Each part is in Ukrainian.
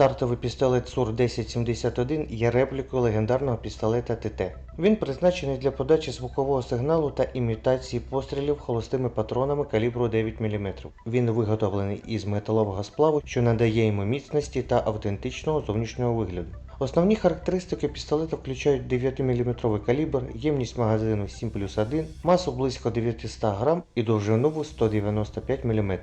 Стартовий пістолет СУР 1071 є реплікою легендарного пістолета ТТ. Він призначений для подачі звукового сигналу та імітації пострілів холостими патронами калібру 9 мм. Він виготовлений із металового сплаву, що надає йому міцності та автентичного зовнішнього вигляду. Основні характеристики пістолета включають 9-мм калібр, ємність магазину 7 плюс 1, масу близько 900 грам і довжину 195 мм.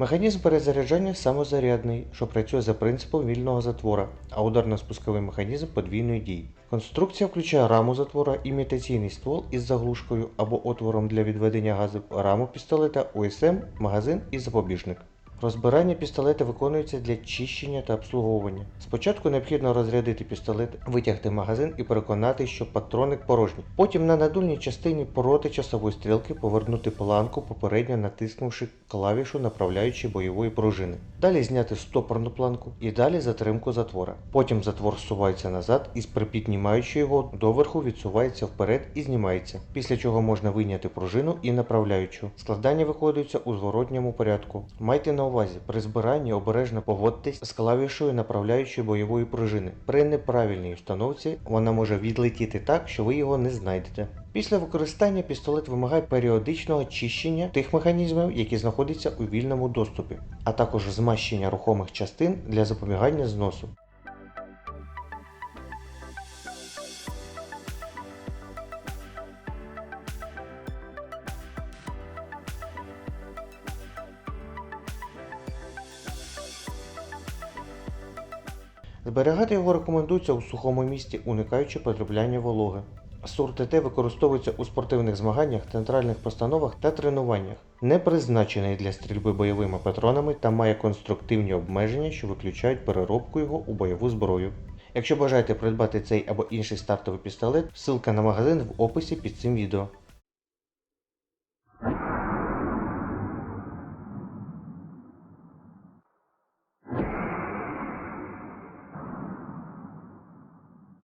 Механізм перезаряджання самозарядний, що працює за принципом вільного затвора, а ударно-спусковий механізм подвійної дії. Конструкція включає раму затвора, імітаційний ствол із заглушкою або отвором для відведення газу, раму пістолета, УСМ, магазин і запобіжник. Розбирання пістолета виконується для чищення та обслуговування. Спочатку необхідно розрядити пістолет, витягти магазин і переконати, що патроник порожній. Потім на надульній частині проти часової стрілки повернути планку, попередньо натиснувши клавішу направляючої бойової пружини. Далі зняти стопорну планку і далі затримку затвора. Потім затвор зсувається назад і припіднімаючи його доверху відсувається вперед і знімається, після чого можна вийняти пружину і направляючу. Складання виконується у зворотньому порядку. Майте на увазі, при збиранні обережно поводьтесь з клавішою направляючої бойової пружини. При неправильній установці вона може відлетіти так, що ви його не знайдете. Після використання пістолет вимагає періодичного очищення тих механізмів, які знаходяться у вільному доступі, а також змащення рухомих частин для запобігання зносу. Зберігати його рекомендується у сухому місці, уникаючи потрапляння вологи. Сур ТТ використовується у спортивних змаганнях, театральних постановах та тренуваннях. Не призначений для стрільби бойовими патронами та має конструктивні обмеження, що виключають переробку його у бойову зброю. Якщо бажаєте придбати цей або інший стартовий пістолет, ссылка на магазин в описі під цим відео.